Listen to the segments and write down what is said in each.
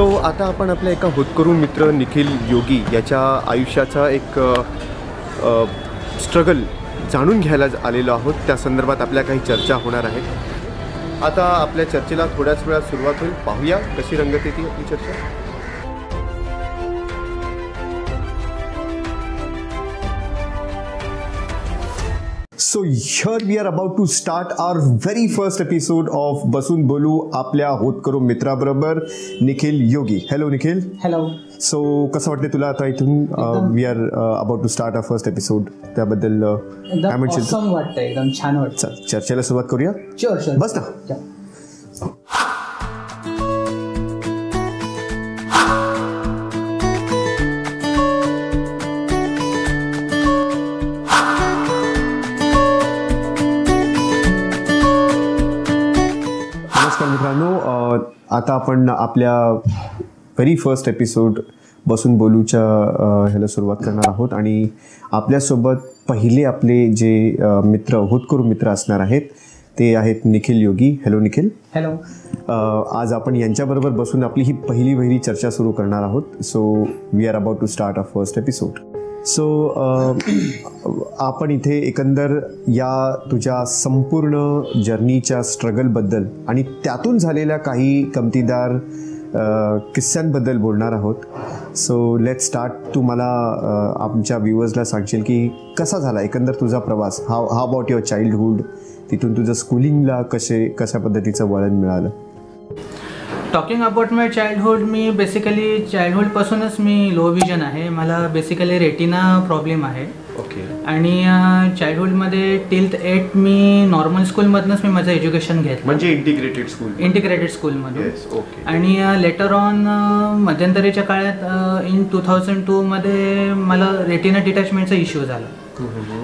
So आता आपण आपल्या एका होतकरू मित्र निखिल योगी याच्या आयुष्याचा एक स्ट्रगल जाणून घ्यायला आलेलो आहोत. त्या संदर्भात आपल्या काही चर्चा होणार आहेत. आता आपल्या चर्चेला थोड्याच वेळात सुरुवात होईल. पाहूया कशी रंगत येते आपली चर्चा. So here we are about to start our very first episode of बसून बोलू आपल्या होत करू मित्राबरोबर Nikhil Yogi hello Nikhil hello so कसं वाटते तुला आता इथून we are about to start a first episode त्याबद्दल काय म्हणशील एकदम छान वाटतं चल चर्चेला सुरुवात करूया शुअर शुअर बस ना आता आपण आपल्या व्हेरी फर्स्ट एपिसोड बसून बोलूच्या ह्याला सुरुवात करणार आहोत. आणि आपल्यासोबत पहिले आपले जे मित्र होतकरू मित्र असणार आहेत ते आहेत निखिल योगी. हॅलो निखिल. हॅलो आज आपण यांच्याबरोबर बसून आपली ही पहिली पहिली चर्चा सुरू करणार आहोत. So we are about to start a first episode so आपण इथे एकंदर या तुझ्या संपूर्ण जर्नीच्या स्ट्रगलबद्दल आणि त्यातून झालेल्या काही कमतीदार किस्स्यांबद्दल बोलणार आहोत. सो लेट स्टार्ट तू मला आमच्या व्ह्युअर्सला सांगशील की कसा झाला एकंदर तुझा प्रवास? हा हा अबाउट युअर चाइल्डहुड तिथून तुझं स्कूलिंगला कसे कशा पद्धतीचं वळण मिळालं? टॉकिंग अबाउट माय चाइल्डहुड मी बेसिकली चाइल्डहुडपासूनच मी लो विजन आहे. मला बेसिकली रेटिना प्रॉब्लेम आहे. ओके आणि चाइल्डहुडमध्ये टिल्थ एट मी नॉर्मल स्कूलमधनंच मी माझं एज्युकेशन घेतलं. म्हणजे इंटिग्रेटेड स्कूल इंटिग्रेटेड स्कूलमधून येस ओके आणि लेटर ऑन मध्यंतरीच्या काळात इन टू थाउजंड टूमध्ये मला रेटिना डिटॅचमेंटचा इश्यू झाला.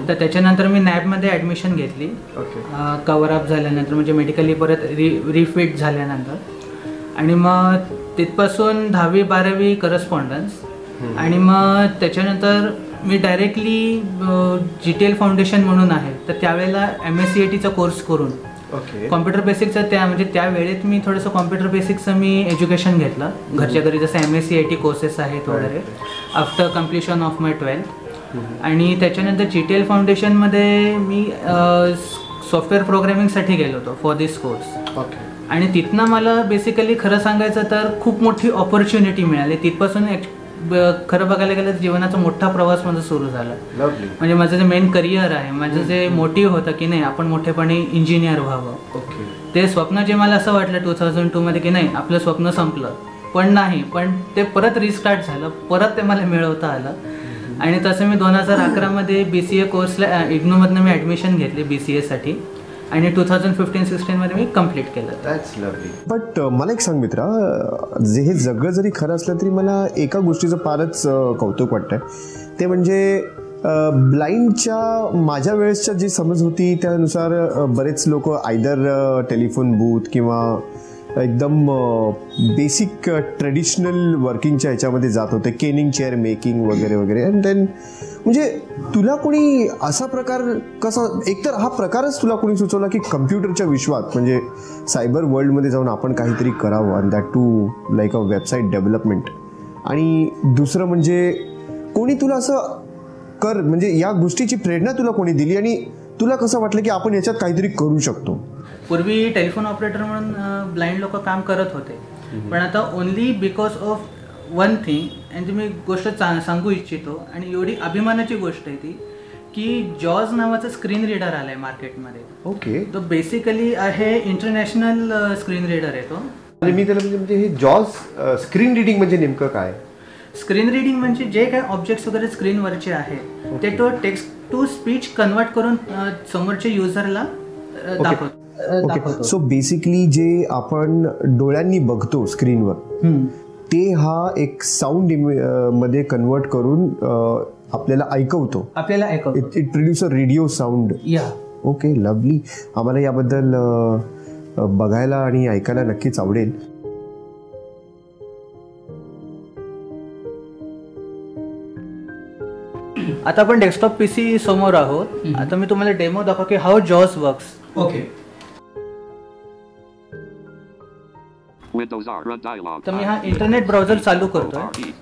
तर त्याच्यानंतर मी नॅबमध्ये ॲडमिशन घेतली. ओके. कवर अप झाल्यानंतर म्हणजे मेडिकली परत री रिफिट झाल्यानंतर. आणि मग तिथपासून दहावी बारावी करस्पॉन्डन्स आणि मग त्याच्यानंतर मी directly G T L foundation म्हणून आहे. तर त्यावेळेला एम एस सी ए टीचा कोर्स करून. ओके. कॉम्प्युटर बेसिकचं त्या म्हणजे त्या वेळेत मी थोडंसं कॉम्प्युटर बेसिकचं मी एज्युकेशन घेतलं. घरच्या घरी जसं M S C I T courses आहेत वगैरे. After completion of my twelfth आणि त्याच्यानंतर जी टी एल फाउंडेशनमध्ये मी सॉफ्टवेअर प्रोग्रॅमिंगसाठी गेलो होतो फॉर दिस कोर्स ओके आणि तिथनं मला बेसिकली खरं सांगायचं तर खूप मोठी ऑपॉर्च्युनिटी मिळाली. तिथपासून खरं बघायला गेलं तर जीवनाचा मोठा प्रवास माझा सुरू झाला. लवली म्हणजे माझं जे मेन करिअर आहे माझं जे मोटिव्ह होतं की नाही आपण मोठेपणी इंजिनियर व्हावं. ओके ते स्वप्न जे मला असं वाटलं टू थाउजंड टूमध्ये की नाही आपलं स्वप्न संपलं. पण नाही पण ते परत रिस्टार्ट झालं परत ते मला मिळवता आलं. आणि तसं मी दोन हजार अकरामध्ये बी सी ए कोर्सला इग्नोमधनं मी ॲडमिशन घेतली बी सी एसाठी आणि टू थाउजंड फिफ्टीन सिक्स्टीनमध्ये मी कंप्लीट केलं. बट मला एक सांग मित्रा जे हे जगं जरी खरं असलं तरी मला एका गोष्टीचं फारच कौतुक वाटतंय. ते म्हणजे ब्लाइंडच्या माझ्या वेळेसच्या जी समज होती त्यानुसार बरेच लोक आयदर टेलिफोन बूथ किंवा एकदम बेसिक ट्रेडिशनल वर्किंगच्या ह्याच्यामध्ये जात होते. केनिंग चेअर मेकिंग वगैरे वगैरे. अँड देन म्हणजे तुला कोणी असा प्रकार कसा एकतर हा प्रकारच तुला कोणी सुचवला की कम्प्युटरच्या विश्वात म्हणजे सायबर वर्ल्डमध्ये जाऊन आपण काहीतरी करावं आणि that too like a website development आणि दुसरं म्हणजे कोणी तुला असं कर म्हणजे या गोष्टीची प्रेरणा तुला कोणी दिली आणि तुला कसं वाटलं की आपण याच्यात काहीतरी करू शकतो? पूर्वी टेलिफोन ऑपरेटर म्हणून ब्लाइंड लोक काम करत होते. पण आता only because of one thing आणि मी गोष्ट सांगू इच्छितो आणि एवढी अभिमानाची गोष्ट आहे ती की जॉज नावाचं स्क्रीन रीडर आलं आहे मार्केटमध्ये ओके. तो बेसिकली आहे इंटरनॅशनल स्क्रीन रीडर आहे तो. आणि मी त्याला म्हणजे म्हणजे हे जॉज स्क्रीन रिडिंग म्हणजे नेमकं काय? स्क्रीन रिडिंग म्हणजे जे काही ऑब्जेक्ट्स वगैरे स्क्रीनवरचे आहेत ते तो टेक्स्ट टू स्पीच कन्वर्ट करून समोरच्या युजरला दाखवतो. ओके सो बेसिकली जे आपण डोळ्यांनी बघतो स्क्रीनवर. ते हा एक साऊंडमध्ये कन्वर्ट करून आपल्याला ऐकवतो. आपल्याला ऐकवतो. It produce a radio sound okay lovely आम्हाला याबद्दल बघायला आणि ऐकायला नक्कीच आवडेल. आता आपण डेस्कटॉप पीसी समोर आहोत. आता मी तुम्हाला डेमो दाखव की हाऊ जॉस वर्क्स ओके तर मी हा इंटरनेट ब्राउझर चालू करतोय R. E.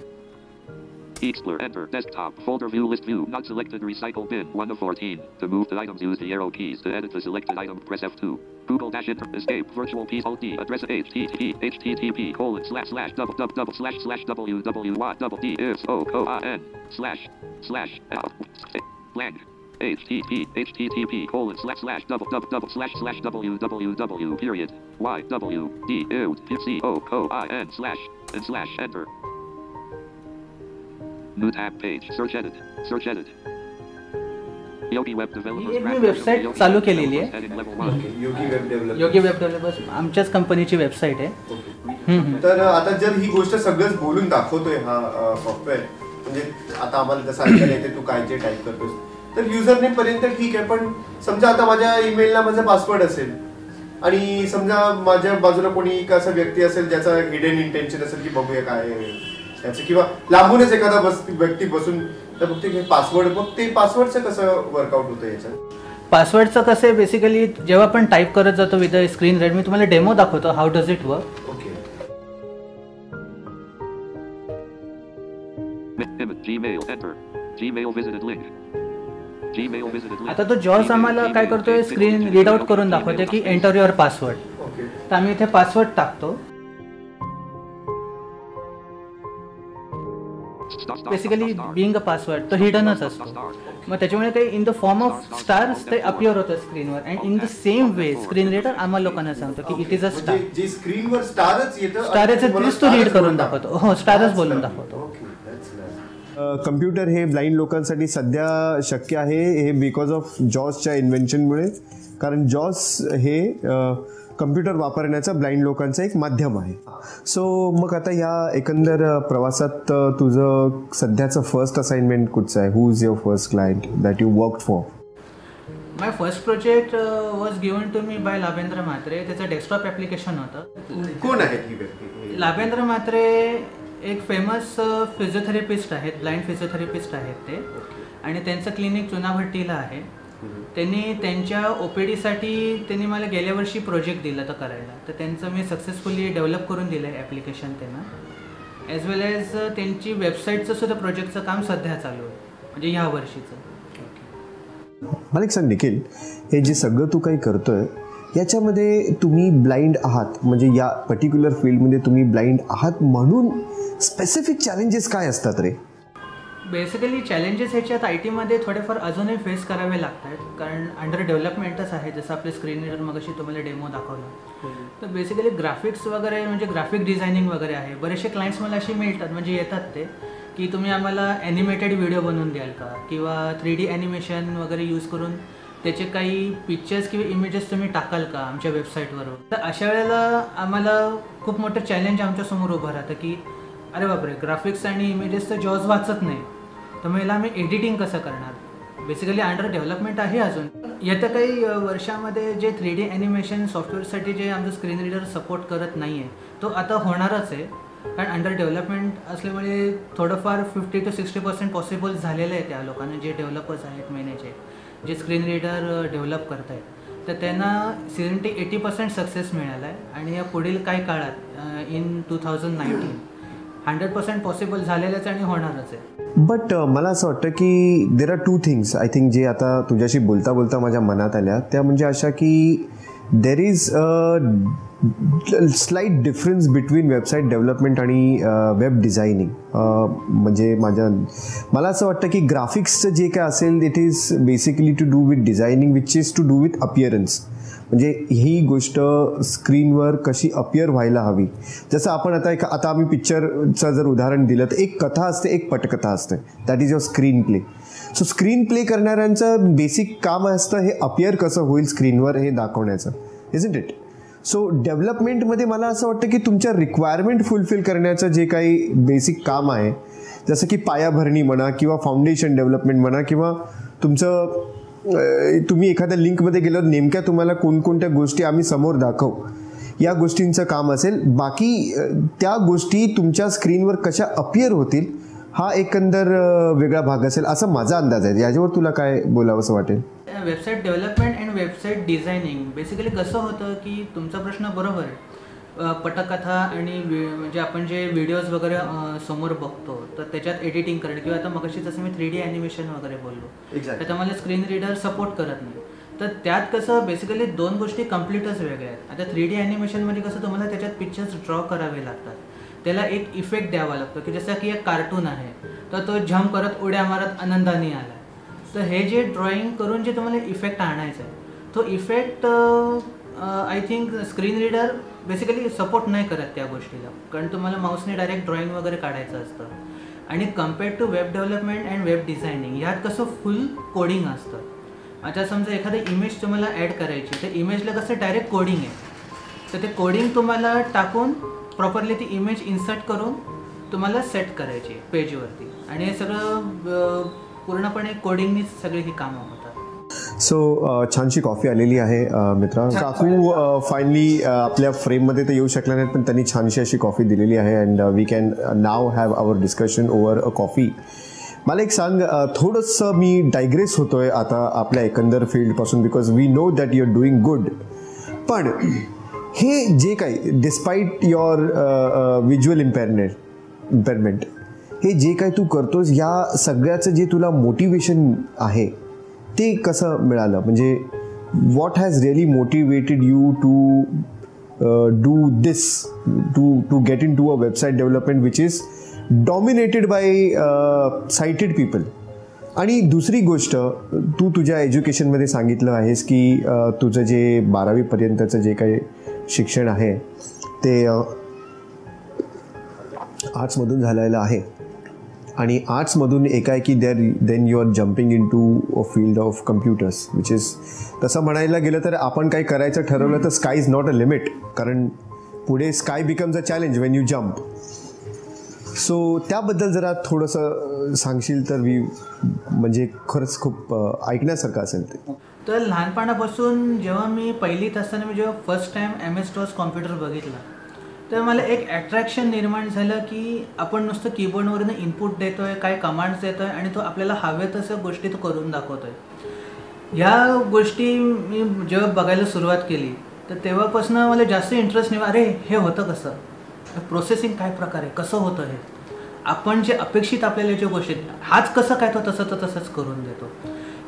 Explorer. Enter. Desktop. Folder view. List view. Not selected. Recycle bin. 1 of 14. To move the items, use the arrow keys. To edit the selected item, press F2. Google dash enter. Escape. Virtual piece. Alt D. Address HTTP. HTTP. Colon slash slash double double double slash slash www double D is O O I N slash slash L blank. HTTP HTTP colon slash slash double double double slash slash www period Y W D U C O O I N slash and slash enter. New tab page. Search edit. Search edit. Yogi Web Developers. ही एक मी Yogi चालू Web केलेली Developers आहे. Yogi web developer Yogi web developers आमच्याच कंपनीची website आहे. तर आता जर ही गोष्ट सगळंच बोलून दाखवतोय हा सॉफ्टवेअर म्हणजे आता आम्हाला जसं ऐकायला येते तू काय जे टाईप करतोस तर युजर नेम पर्यंत ठीक आहे पण समजा आता माझ्या ईमेलला माझा पासवर्ड असेल आणि समजा माझ्या बाजूला कोणी एक असा व्यक्ती असेल ज्याचा हिडन इंटेन्शन असेल की बघूया काय आहे त्याचं किंवा लांबूनच एखादा बस व्यक्ती बसून तर मग ते पासवर्ड मग ते पासवर्डचं कसं वर्कआउट होतं याच्यात पासवर्डचं कसं आहे बेसिकली जेव्हा आपण टाईप करत जातो विथ स्क्रीन रेड मी तुम्हाला डेमो दाखवतो how does it work okay Gmail enter. Gmail visited link. आता तो जॉस आम्हाला काय करतोय? स्क्रीन रीड आउट करून दाखवते की एंटर युअर पासवर्ड तर आम्ही इथे पासवर्ड टाकतो. बेसिकली. बिंग अ पासवर्ड तो हिडनच असतो. मग त्याच्यामुळे ते in the form of stars ते अपिअर होतं स्क्रीनवर and in the same way screen reader आम्हाला लोकांना सांगतो की इट इज अ स्टार जे स्क्रीनवर स्टारच येतं आणि स्टारच तुम्हाला तेच तो रीड करून दाखवतो. हो स्टारच बोलून दाखवतो. कम्प्युटर हे ब्लाइंड लोकांसाठी सध्या शक्य आहे हे बिकॉज ऑफ जॉसच्या इन्व्हेन्शनमुळे कारण जॉस हे कम्प्युटर वापरण्याचा ब्लाइंड लोकांचं एक माध्यम आहे. सो मग आता या एकंदर प्रवासात तुझं सध्याचं फर्स्ट असाइनमेंट कुठचं आहे? Who is your first client that you work for my first project was given to me by Labhendra Mhatre त्याचं डेस्कटॉप ॲप्लिकेशन होतं. कोण ही व्यक्ती? लाभेंद्र म्हात्रे एक फेमस फिजिओथेरपिस्ट आहेत ब्लाइंड फिजिओथेरपिस्ट आहेत ते. आणि त्यांचं क्लिनिक चुनाभट्टीला आहे. त्यांनी त्यांच्या ओ पी डीसाठी त्यांनी मला गेल्या वर्षी प्रोजेक्ट दिला तर करायला. तर त्यांचं मी सक्सेसफुली डेव्हलप करून दिलं आहे ॲप्लिकेशन त्यांना ॲज वेल एज त्यांची वेबसाईटचं सुद्धा प्रोजेक्टचं काम सध्या चालू आहे. म्हणजे ह्या वर्षीचं. मला एक सांग निखिल. हे जे सगळं तू काही करतोय याच्यामध्ये तुम्ही ब्लाइंड आहात. म्हणजे या पर्टिक्युलर फील्डमध्ये तुम्ही ब्लाइंड आहात म्हणून स्पेसिफिक चॅलेंजेस काय असतात रे? बेसिकली चॅलेंजेस ह्याच्यात आय टीमध्ये थोडेफार अजूनही फेस करावे लागत आहेत कारण अंडर डेव्हलपमेंटच आहे. जसं आपले स्क्रीन मग अशी तुम्हाला डेमो दाखवला. तर बेसिकली ग्राफिक्स वगैरे म्हणजे ग्राफिक डिझायनिंग वगैरे आहे. बरेचसे क्लायंट्स मला असे मिळतात. म्हणजे येतात ते की तुम्ही आम्हाला ॲनिमेटेड व्हिडिओ बनवून द्याल का? किंवा थ्री डी ॲनिमेशन वगैरे यूज करून त्याचे काही पिक्चर्स किंवा इमेजेस तुम्ही टाकाल का आमच्या वेबसाईटवर तर अशा वेळेला आम्हाला खूप मोठं चॅलेंज आमच्यासमोर उभं राहतं की अरे बापरे ग्राफिक्स आणि इमेजेस तर जॉज वाचत नाही. तर मग याला आम्ही एडिटिंग कसं करणार? बेसिकली अंडर डेव्हलपमेंट आहे अजून. येत्या काही वर्षामध्ये जे थ्री डी ॲनिमेशन सॉफ्टवेअरसाठी जे आमचं स्क्रीन रीडर सपोर्ट करत नाही आहे तो आता होणारच आहे. कारण अंडर डेव्हलपमेंट असल्यामुळे थोडंफार fifty to sixty percent possible झालेलं आहे त्या लोकांना जे डेव्हलपर्स आहेत मेनेचे जे स्क्रीन रीडर डेव्हलप करत आहेत तर त्यांना सेवन्टी एटी पर्सेंट सक्सेस मिळाला आहे आणि या पुढील काही काळात in two thousand nineteen hundred percent possible झालेलंच आणि होणारच आहे. बट मला असं वाटतं की there are two things I think जे आता तुझ्याशी बोलता बोलता माझ्या मनात आल्या. त्या म्हणजे अशा की there is a slight difference between website development आणि वेब डिझायनिंग म्हणजे माझ्या मला असं वाटतं की ग्राफिक्सचं जे काय असेल it is basically to do with designing which is to do with appearance म्हणजे ही गोष्ट स्क्रीनवर कशी अपिअर व्हायला हवी. जसं आपण आता एक आता आम्ही पिक्चरचं जर उदाहरण दिलं तर एक कथा असते एक पटकथा असते. That is your screen play so screen play करणाऱ्यांचं basic काम असतं हे अपिअर कसं होईल स्क्रीनवर हे दाखवण्याचं इज इट इट सो डेव्हलपमेंटमध्ये मला असं वाटतं की तुमच्या रिक्वायरमेंट फुलफिल करण्याचं जे काही बेसिक काम आहे जसं की पायाभरणी म्हणा किंवा फाउंडेशन डेव्हलपमेंट म्हणा किंवा तुमचं तुम्ही एखाद्या लिंकमध्ये गेल्यावर नेमक्या तुम्हाला कोणकोणत्या गोष्टी आम्ही समोर दाखवू? या गोष्टींचं काम असेल. बाकी त्या गोष्टी तुमच्या स्क्रीनवर कशा अपिअर होतील हा एकंदर वेगळा भाग असेल असा माझा अंदाज आहे. याच्यावर तुला काय बोलावंसं वाटेल? Website development and website designing basically कसं होतं की तुमचा प्रश्न बरोबर आहे. पटकथा आणि म्हणजे आपण जे व्हिडिओज वगैरे समोर बघतो तर त्याच्यात एडिटिंग करणं किंवा आता मगाशी जसं मी थ्री डी ॲनिमेशन वगैरे बोललो. त्यामध्ये स्क्रीन रीडर सपोर्ट करत नाही. तर त्यात कसं बेसिकली दोन गोष्टी कम्प्लीटच वेगळ्या आहेत. आता थ्री डी ॲनिमेशनमध्ये कसं तुम्हाला त्याच्यात पिक्चर्स ड्रॉ करावे लागतात. त्याला एक इफेक्ट द्यावा लागतो की जसं की एक कार्टून आहे तर तो झम करत उड्या मारत आनंदाने आला तर हे जे ड्रॉइंग करून जे तुम्हाला इफेक्ट आणायचा आहे तो effect I think screen reader basically support नाही करत त्या गोष्टीला. कारण तुम्हाला माऊसने डायरेक्ट ड्रॉइंग वगैरे काढायचं असतं. आणि compared to web development and web designing ह्यात कसं फुल कोडिंग असतं. आता समजा एखादी इमेज तुम्हाला ॲड करायची तर इमेजला कसं डायरेक्ट कोडिंग आहे. तर ते कोडिंग तुम्हाला टाकून प्रॉपरली ती इमेज इन्सर्ट करून तुम्हाला सेट करायची पेजवरती आणि हे सगळं पूर्णपणे कोडिंगनीच सगळी ही कामं होतात. सो छानशी कॉफी आलेली आहे मित्रा. काकू फायनली आपल्या फ्रेममध्ये तर येऊ शकल्या नाहीत पण त्यांनी छानशी अशी कॉफी दिलेली आहे and we can now have our discussion over a coffee मला एक सांग थोडंसं मी डायग्रेस होतोय आता आपल्या एकंदर फील्डपासून because we know that you are doing good पण हे जे काही despite your visual impairment impairment हे जे काही तू करतोस या सगळ्याचं जे तुला मोटिवेशन आहे ते कसं मिळालं? म्हणजे what has really motivated you to do this to to get in to a website development which is dominated by sighted people आणि दुसरी गोष्ट तू तुझ्या एज्युकेशनमध्ये सांगितलं आहेस की uh, तुझं जे बारावीपर्यंतचं जे काही शिक्षण आहे ते uh, आर्ट्समधून झालेलं आहे. आणि आर्ट्समधून एकाएकी there then you are jumping in to a field of computers which is तसं म्हणायला गेलं तर आपण काही करायचं ठरवलं तर sky is not a limit कारण पुढे sky becomes a challenge when you jump so त्याबद्दल जरा थोडंसं सांगशील तर मी म्हणजे खरंच खूप ऐकण्यासारखं असेल ते. तर लहानपणापासून जेव्हा मी पहिलीत असताना मी जेव्हा first time M S DOS computer बघितला तर मला एक अट्रॅक्शन निर्माण झालं की आपण नुसतं कीबोर्डवरनं इनपुट देतोय काय कमांड्स देतोय आणि तो आपल्याला हवे तसं गोष्टी तो करून दाखवतोय. ह्या गोष्टी मी जेव्हा बघायला सुरुवात केली तर तेव्हापासून मला जास्त इंटरेस्ट नाही. अरे हे होतं कसं? प्रोसेसिंग काय प्रकारे कसं होतं हे? आपण जे अपेक्षित आपल्याला जे गोष्टी आहेत, हाच कसं काय तो तसं तर तसंच करून देतो.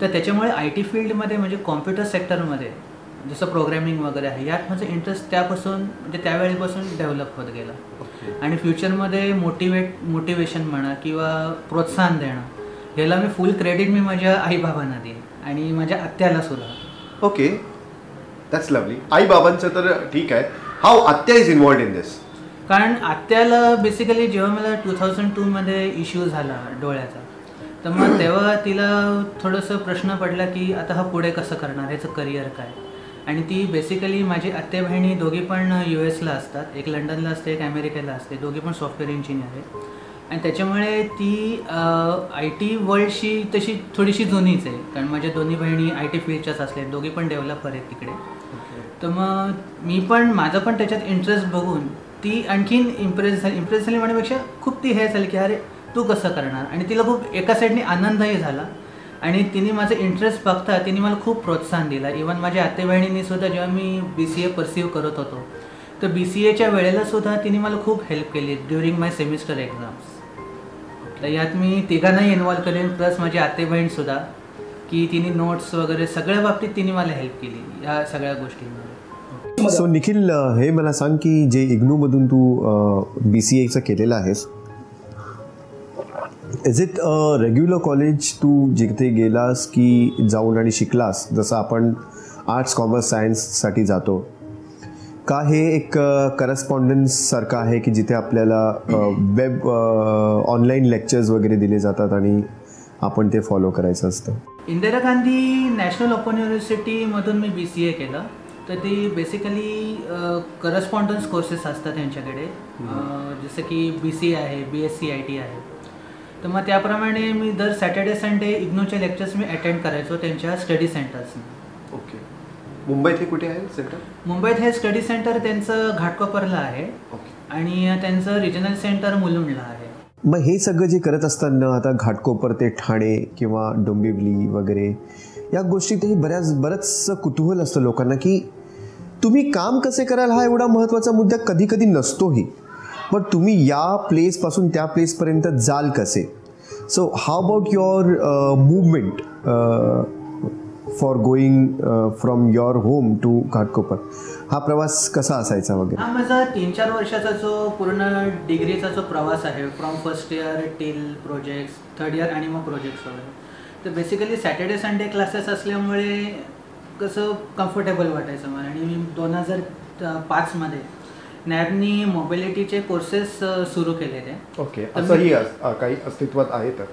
तर त्याच्यामुळे आय टी फील्डमध्ये म्हणजे कॉम्प्युटर सेक्टरमध्ये जसं प्रोग्रॅमिंग वगैरे आहे. यात माझं इंटरेस्ट त्यापासून म्हणजे त्यावेळेपासून डेव्हलप होत गेला. आणि फ्युचरमध्ये मोटिवेट मोटिवेशन म्हणा किंवा प्रोत्साहन देणं याला मी फुल क्रेडिट मी माझ्या आईबाबांना देईन आणि माझ्या आत्याला सुद्धा. ओके दॅट्स लवली आई बाबांचं तर ठीक आहे. हाऊ आत्या इज इन्वॉल्ड इन दिस कारण आत्याला बेसिकली जेव्हा मला टू थाउजंड टूमध्ये इश्यू झाला डोळ्याचा तर मग तेव्हा तिला थोडंसं प्रश्न पडला की आता हा पुढे कसं करणार? ह्याचं करिअर काय? आणि ती बेसिकली माझी आत्या बहिणी दोघी पण यू एसला असतात. एक लंडनला असते एक अमेरिकेला असते. दोघी पण सॉफ्टवेअर इंजिनियर आहे आणि त्याच्यामुळे ती आय टी वर्ल्डशी तशी थोडीशी जुनीच आहे. कारण माझ्या दोन्ही बहिणी आय टी फील्डच्याच असल्या दोघी पण डेव्हलपर आहेत तिकडे. तर मग मी पण माझं पण त्याच्यात इंटरेस्ट बघून ती आणखीन इम्प्रेस झाली. इम्प्रेस झाली म्हणण्यापेक्षा खूप ती हे झाली की अरे तू कसं करणार? आणि तिला खूप एका साईडने आनंदही झाला. आणि तिने माझं इंटरेस्ट बघता तिने मला खूप प्रोत्साहन दिला. इवन माझ्या आतेबहिणींनी सुद्धा जेव्हा मी बी सी ए परसिव्ह करत होतो तर बी सी एच्या वेळेला सुद्धा तिने मला खूप हेल्प केली ड्युरिंग माय सेमिस्टर एक्झाम्स तर यात मी तिघांनाही इन्व्हॉल्व करेन प्लस माझी आते बहीणसुद्धा की तिने नोट्स वगैरे सगळ्या बाबतीत तिने मला हेल्प केली या सगळ्या गोष्टींमध्ये. सो निखिल हे मला सांग की जे इग्नूमधून तू बी सी एचं केलेलं आहेस is it a regular college तू जिथे गेलास की जाऊन आणि शिकलास? जसं आपण आर्ट्स कॉमर्स सायन्ससाठी जातो. का हे एक करस्पॉन्डन्स सारखं आहे की जिथे आपल्याला वेब ऑनलाईन लेक्चर्स वगैरे दिले जातात आणि आपण ते फॉलो करायचं असतं? इंदिरा गांधी नॅशनल ओपन युनिव्हर्सिटीमधून मी बी सी ए केलं. तर ते बेसिकली करस्पॉन्डन्स कोर्सेस असतात त्यांच्याकडे. जसं की बी सी आहे B S C I T आहे. तर मग त्याप्रमाणे मी दर सॅटर्डे संडे इग्नोचे लेक्चर्स मी अटेंड करायचो त्यांच्या स्टडी सेंटर्सना. ओके. मुंबईत हे कुठे आहे सेंटर? मुंबईत हे स्टडी सेंटर त्यांचं घाटकोपरला आहे. ओके. आणि त्यांचं रिजनल सेंटर मुलुंडला आहे. मग हे सगळं जे करत असताना आता घाटकोपर ते ठाणे किंवा डोंबिवली वगैरे या गोष्टीतही बऱ्याच बरंचसं कुतूहल असतं लोकांना की तुम्ही काम कसे कराल हा एवढा महत्त्वाचा मुद्दा कधी कधी नसतोही. पण तुम्ही या प्लेसपासून त्या प्लेसपर्यंत जाल कसे? So how about your movement for going from your home to Ghatkopar हा प्रवास कसा असायचा वगैरे? हा माझा तीन चार वर्षाचा जो पूर्ण डिग्रीचा जो प्रवास आहे from first year till projects third year आणि मग प्रोजेक्ट्स वगैरे. तर बेसिकली सॅटर्डे संडे क्लासेस असल्यामुळे कसं कम्फर्टेबल वाटायचं मला. आणि मी दोन हजार पाचमध्ये नॅबनी मोबिलिटीचे कोर्सेस सुरू केले ते. ओके असंही काही अस्तित्वात आहे तर?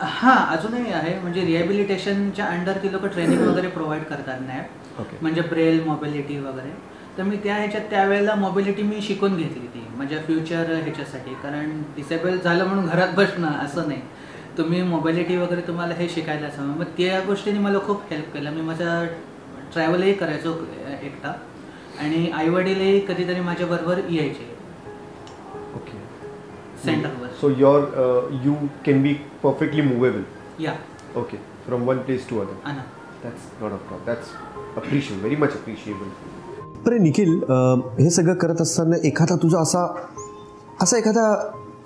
हां अजूनही आहे. म्हणजे रिहॅबिलिटेशनच्या अंडर ती लोक ट्रेनिंग वगैरे प्रोव्हाइड करतात नॅब ओके. म्हणजे ब्रेल मोबिलिटी वगैरे. तर मी त्या ह्याच्यात त्यावेळेला मोबिलिटी मी शिकून घेतली ती. माझ्या फ्युचर ह्याच्यासाठी. कारण डिसेबल झालं म्हणून घरात बसणं असं नाही. तुम्ही मोबिलिटी वगैरे तुम्हाला हे शिकायलाच हवं मग त्या गोष्टीने मला खूप हेल्प केलं. मी माझा ट्रॅव्हलही करायचो एकटा. आणि आईवडीलही कधीतरी माझ्याबरोबर यायचे. Okay सेंटरवर so your you can be perfectly movable या okay from one place to other आणा that's not a problem that's appreciate very much appreciable बरं निखिल अं, हे सगळं करत असताना एखादा तुझा असा असा एखादा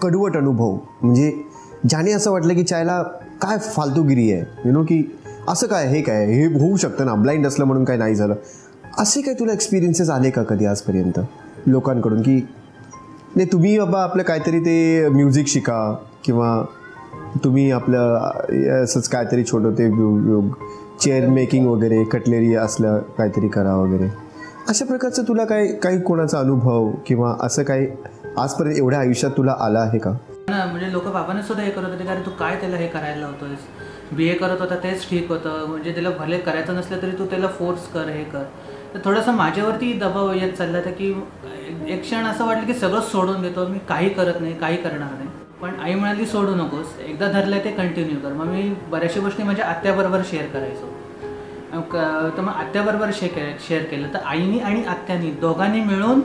कडवट अनुभव म्हणजे ज्याने असं वाटलं की चायला काय फालतूगिरी आहे? यु नो की असं काय हे काय हे होऊ शकतं ना ब्लाइंड असलं म्हणून काय नाही झालं. असे काही तुला एक्सपिरियन्सेस आले का कधी आजपर्यंत लोकांकडून? की नाही तुम्ही बाबा आपलं काहीतरी ते म्युझिक शिका किंवा तुम्ही आपलं असंच काहीतरी छोटं ते चेअर मेकिंग वगैरे कटलेरी असलं काहीतरी करा वगैरे. अशा प्रकारचं तुला काही काही कोणाचा अनुभव किंवा असं काही आजपर्यंत एवढ्या आयुष्यात तुला आला आहे का? ना म्हणजे लोक बाबाने सुद्धा हे करत होते कारण तू काय त्याला हे करायला लावतोयस? बी ए करत होता तेच ठीक होतं. म्हणजे त्याला भले करायचं नसलं तरी तू त्याला फोर्स कर हे कर. तर थोडंसं माझ्यावरती दबाव येत चालला होता की एक क्षण असं वाटलं की सगळंच सोडून देतो मी काही करत नाही काही करणार नाही. पण आई म्हणाली सोडू नकोस एकदा धरलं ते कंटिन्यू कर. मग मी बऱ्याचशा गोष्टी माझ्या आत्याबरोबर शेअर करायचो. तर मग आत्याबरोबर शे शेअर केलं. तर आईनी आणि आत्यानी दोघांनी मिळून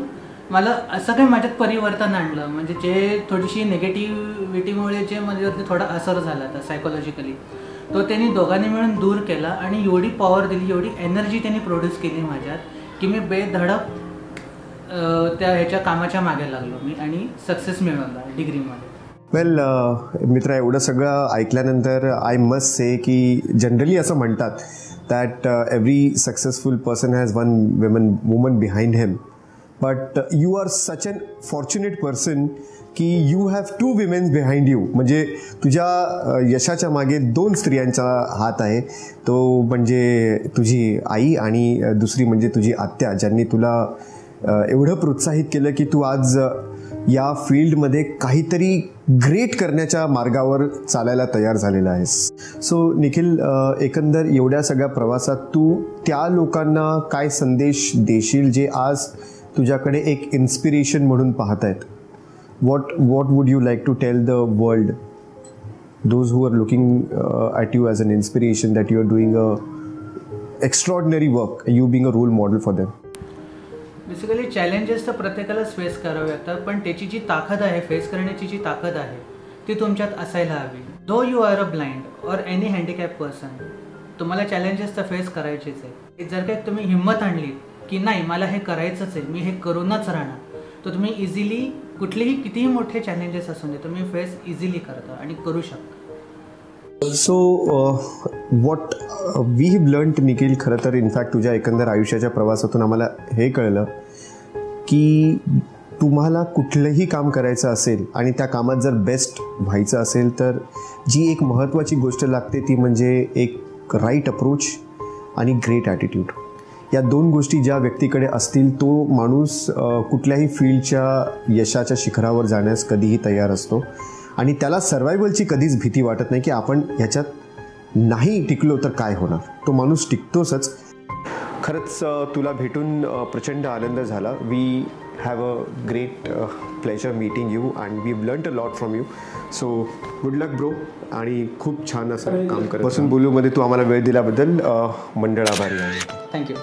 मला असं काही माझ्यात परिवर्तन आणलं. म्हणजे जे थोडीशी निगेटिव्हिटीमुळे जे माझ्यावरती थोडा असर झाला होता सायकोलॉजिकली तो त्यांनी दोघांनी मिळून दूर केला आणि एवढी पॉवर दिली एवढी एनर्जी त्यांनी प्रोड्यूस केली माझ्यात की मी बेधडक त्या ह्याच्या कामाच्या मागे लागलो मी आणि सक्सेस मिळवला डिग्रीमध्ये वेल मित्र एवढं सगळं ऐकल्यानंतर आय मस्ट से की जनरली असं म्हणतात that every successful person has one woman woman behind him but you are such an fortunate person की you have two women's behind you म्हणजे तुझ्या यशाच्या मागे दोन स्त्रियांचा हात आहे. तो म्हणजे तुझी आई आणि दुसरी म्हणजे तुझी आत्या ज्यांनी तुला एवढं प्रोत्साहित केलं की तू आज या फील्डमध्ये काहीतरी ग्रेट करण्याच्या मार्गावर चालायला तयार झालेला आहेस. सो निखिल एकंदर एवढ्या सगळ्या प्रवासात तू त्या लोकांना काय संदेश देशील जे आज तुझ्याकडे एक इन्स्पिरेशन म्हणून पाहत आहेत what what would you like to tell the world? Those who are looking uh, at you as an inspiration that you are doing a extraordinary work you being a role model for them. Basically challenges तर प्रत्येकालाच face करावे लागतात पण त्याची जी ताकद आहे face करण्याची जी ताकद आहे ती तुमच्यात असायला हवी. Though you are a blind or any handicap person तुम्हाला चॅलेंजेस तर फेस करायचेच आहे जर काही तुम्ही हिंमत आणली की नाही मला हे करायचंच आहे मी हे करूनच राहणार तर तुम्ही इझिली कुठलेही कितीही मोठे चॅलेंजेस असून दे तुम्ही फेस इझिली करता आणि करू शकता. So what we have learn Nikhil खरं तर इनफॅक्ट तुझ्या एकंदर आयुष्याच्या प्रवासातून आम्हाला हे कळलं की तुम्हाला कुठलंही काम करायचं असेल आणि त्या कामात जर बेस्ट व्हायचं असेल तर जी एक महत्त्वाची गोष्ट लागते ती म्हणजे एक right approach and great attitude या दोन गोष्टी ज्या व्यक्तीकडे असतील तो माणूस कुठल्याही फील्डच्या यशाच्या शिखरावर जाण्यास कधीही तयार असतो. आणि त्याला सर्वायवलची कधीच भीती वाटत नाही की आपण ह्याच्यात नाही टिकलो तर काय होणार. तो माणूस टिकतोच खरंच तुला भेटून प्रचंड आनंद झाला. We have a great pleasure meeting you and we learn a lot from you so good luck bro आणि खूप छान असं काम करत बसून बोलूमध्ये तू आम्हाला वेळ दिल्याबद्दल अ, मंडळ आभारी आहे. थँक्यू